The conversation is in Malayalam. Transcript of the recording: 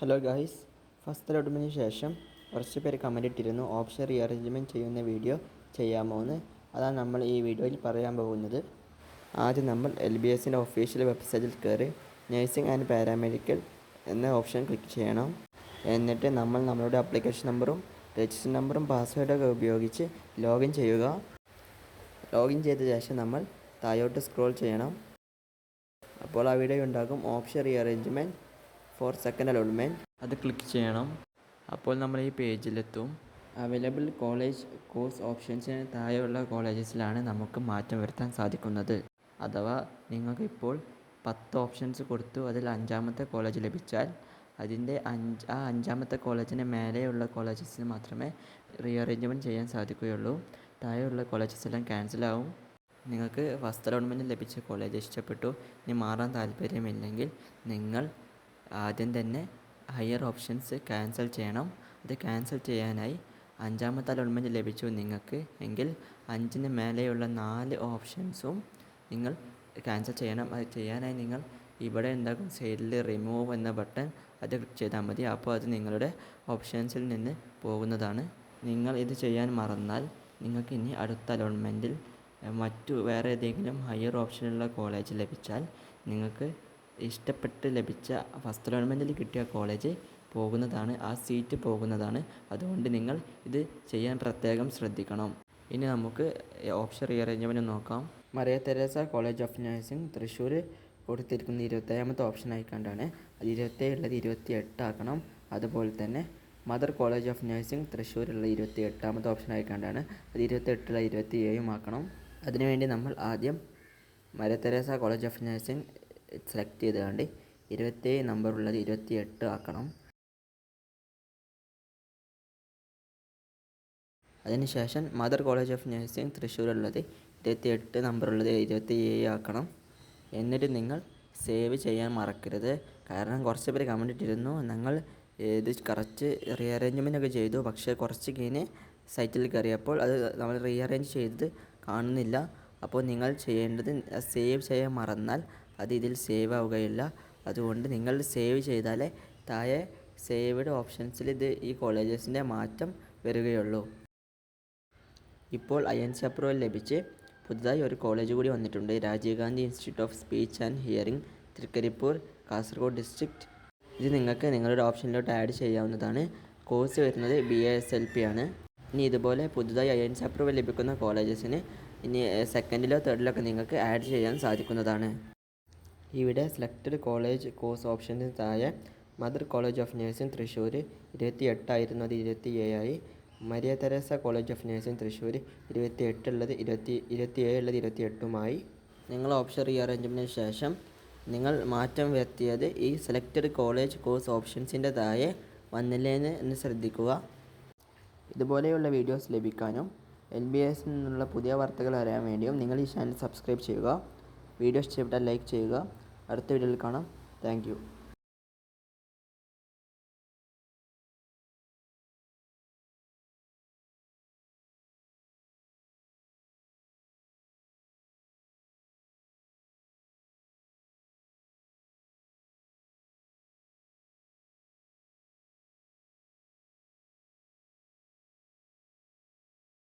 ഹലോ ഗായ്സ് ഫസ്റ്റ് അലോട്ട്മെന്റിന് ശേഷം കുറച്ച് പേര് കമന്റ് ഇട്ടിരുന്നു. ഓപ്ഷൻ റീഅറേഞ്ച്മെന്റ് ചെയ്യുന്ന വീഡിയോ ചെയ്യാമോ എന്ന് അതാണ് നമ്മൾ ഈ വീഡിയോയിൽ പറയാൻ പോകുന്നത്. ആദ്യം നമ്മൾ എൽ ബി എസിന്റെ ഒഫീഷ്യൽ വെബ്സൈറ്റിൽ കയറി നഴ്സിംഗ് ആൻഡ് പാരാമെഡിക്കൽ എന്ന ഓപ്ഷൻ ക്ലിക്ക് ചെയ്യണം. എന്നിട്ട് നമ്മൾ നമ്മളുടെ അപ്ലിക്കേഷൻ നമ്പറും രജിസ്റ്റർ നമ്പറും പാസ്വേഡൊക്കെ ഉപയോഗിച്ച് ലോഗിൻ ചെയ്യുക. ലോഗിൻ ചെയ്ത ശേഷം നമ്മൾ താഴോട്ട് സ്ക്രോൾ ചെയ്യണം. അപ്പോൾ ആ വീഡിയോ ഉണ്ടാകും. Option rearrangement for second allotment അത് ക്ലിക്ക് ചെയ്യണം. അപ്പോൾ നമ്മൾ ഈ പേജിലെത്തും അവൈലബിൾ കോളേജ് കോഴ്സ് ഓപ്ഷൻസിന് താഴെയുള്ള കോളേജസിലാണ് നമുക്ക് മാറ്റം വരുത്താൻ സാധിക്കുന്നത്. അഥവാ നിങ്ങൾക്ക് ഇപ്പോൾ പത്ത് ഓപ്ഷൻസ് കൊടുത്തു അതിൽ അഞ്ചാമത്തെ കോളേജ് ലഭിച്ചാൽ അതിന്റെ അഞ്ച് ആ അഞ്ചാമത്തെ കോളേജിന് മേലെയുള്ള കോളേജസിന് മാത്രമേ റീഅറേഞ്ച്മെന്റ് ചെയ്യാൻ സാധിക്കുകയുള്ളൂ. താഴെയുള്ള കോളേജസ് എല്ലാം ക്യാൻസലാവും നിങ്ങൾക്ക് ഫസ്റ്റ് അലോട്ട്മെന്റ് ലഭിച്ച കോളേജ് ഇഷ്ടപ്പെട്ടു. ഇനി മാറാൻ താല്പര്യമില്ലെങ്കിൽ നിങ്ങൾ ആദ്യം തന്നെ ഹയർ ഓപ്ഷൻസ് ക്യാൻസൽ ചെയ്യണം. അത് ക്യാൻസൽ ചെയ്യാനായി അഞ്ചാമത്തെ അലോട്ട്മെന്റ് ലഭിച്ചു നിങ്ങൾക്ക്. എങ്കിൽ അഞ്ചിന് മേലെയുള്ള നാല് ഓപ്ഷൻസും നിങ്ങൾ ക്യാൻസൽ ചെയ്യണം. അത് ചെയ്യാനായി നിങ്ങൾ ഇവിടെ എന്താകും? സൈഡിൽ റിമൂവ് എന്ന ബട്ടൺ അത് ക്ലിക്ക് ചെയ്താൽ മതി. അപ്പോൾ അത് നിങ്ങളുടെ ഓപ്ഷൻസിൽ നിന്ന് പോകുന്നതാണ്. നിങ്ങൾ ഇത് ചെയ്യാൻ മറന്നാൽ നിങ്ങൾക്ക് ഇനി അടുത്ത അലോട്ട്മെന്റിൽ മറ്റു വേറെ ഏതെങ്കിലും ഹയർ ഓപ്ഷനുള്ള കോളേജ് ലഭിച്ചാൽ നിങ്ങൾക്ക് ഇഷ്ടപ്പെട്ട് ലഭിച്ച ഫസ്റ്റ് അലോട്ട്മെന്റിൽ കിട്ടിയ കോളേജ് പോകുന്നതാണ് ആ സീറ്റ് പോകുന്നതാണ്. അതുകൊണ്ട് നിങ്ങൾ ഇത് ചെയ്യാൻ പ്രത്യേകം ശ്രദ്ധിക്കണം. ഇനി നമുക്ക് ഓപ്ഷൻ റീഅറേഞ്ച്മെന്റ് നോക്കാം. Maria Teresa college of nursing Thrissur കൊടുത്തിരിക്കുന്ന ഇരുപത്തേഴാമത്തെ ഓപ്ഷൻ ആയിക്കൊണ്ടാണ് അത് ഇരുപത്തേഴുള്ളത് ഇരുപത്തി എട്ടാക്കണം അതുപോലെ തന്നെ മദർ കോളേജ് ഓഫ് നഴ്സിംഗ് തൃശ്ശൂരുള്ള ഇരുപത്തി എട്ടാമത്തെ ഓപ്ഷൻ ആയിക്കൊണ്ടാണ് അത് ഇരുപത്തെട്ടുള്ള ഇരുപത്തി ഏഴും ആക്കണം. അതിനുവേണ്ടി നമ്മൾ ആദ്യം Maria Teresa college of nursing select ചെയ്തുകൊണ്ട് ഇരുപത്തേഴ് നമ്പർ ഉള്ളത് ഇരുപത്തി എട്ട് ആക്കണം അതിനുശേഷം മദർ കോളേജ് ഓഫ് നഴ്സിംഗ് തൃശ്ശൂരുള്ളത് ഇരുപത്തി എട്ട് നമ്പർ ഉള്ളത് ഇരുപത്തി ഏഴ് ആക്കണം. എന്നിട്ട് നിങ്ങൾ സേവ് ചെയ്യാൻ മറക്കരുത്. കാരണം കുറച്ച് പേര് കമന്റ് ഇട്ടിരുന്നു. ഞങ്ങൾ ഇത് കറക്റ്റ് റീഅറേഞ്ച്മെന്റ് ഒക്കെ ചെയ്തു. പക്ഷേ കുറച്ച് കഴിഞ്ഞ് സൈറ്റിൽ കയറിയപ്പോൾ അത് നമ്മൾ റീഅറേഞ്ച് ചെയ്തത് കാണുന്നില്ല. അപ്പോൾ നിങ്ങൾ ചെയ്യേണ്ടത് സേവ് ചെയ്യാൻ മറന്നാൽ അത് ഇതിൽ സേവ് ആവുകയില്ല. അതുകൊണ്ട് നിങ്ങൾ സേവ് ചെയ്താലേ താഴെ സേവ്ഡ് ഓപ്ഷൻസിൽ ഇത് ഈ കോളേജസിന്റെ മാറ്റം വരികയുള്ളൂ. ഇപ്പോൾ സി അപ്രൂവൽ ലഭിച്ച് പുതുതായി ഒരു കോളേജ് കൂടി വന്നിട്ടുണ്ട്. Rajiv Gandhi institute of speech and hearing Thrikkaripur Kasaragod district ഇത് നിങ്ങൾക്ക് നിങ്ങളുടെ ഓപ്ഷനിലോട്ട് ആഡ് ചെയ്യാവുന്നതാണ്. കോഴ്സ് വരുന്നത് B A S L P ആണ്. ഇനി ഇതുപോലെ പുതുതായി ഐ എൻ സി അപ്രൂവൽ ലഭിക്കുന്ന കോളേജസിന് ഇനി സെക്കൻഡിലോ തേർഡിലോ ഒക്കെ നിങ്ങൾക്ക് ആഡ് ചെയ്യാൻ സാധിക്കുന്നതാണ്. ഇവിടെ സെലക്റ്റഡ് കോളേജ് കോഴ്സ് ഓപ്ഷന് താഴെ Mother college of nursing Thrissur ഇരുപത്തി എട്ടായിരുന്നു അത് ഇരുപത്തി ഏഴായി Maria Teresa college of nursing Thrissur ഇരുപത്തി എട്ടുള്ളത് ഇരുപത്തി ഇരുപത്തി ഏഴുള്ളത് ഇരുപത്തി എട്ടുമായി നിങ്ങൾ ഓപ്ഷൻ റീഅറേഞ്ച്മെന്റിന് ശേഷം നിങ്ങൾ മാറ്റം വരുത്തിയത് ഈ സെലക്റ്റഡ് കോളേജ് കോഴ്സ് ഓപ്ഷൻസിന്റെ താഴെ വന്നില്ലേന്ന് എന്ന് ശ്രദ്ധിക്കുക. ഇതുപോലെയുള്ള വീഡിയോസ് ലഭിക്കാനും എൽ ബി എസിൽ നിന്നുള്ള പുതിയ വാർത്തകൾ അറിയാൻ വേണ്ടിയും നിങ്ങൾ ഈ ചാനൽ സബ്സ്ക്രൈബ് ചെയ്യുക. വീഡിയോ ഇഷ്ടപ്പെട്ടാൽ ലൈക്ക് ചെയ്യുക. അടുത്ത വീഡിയോയിൽ കാണാം. താങ്ക്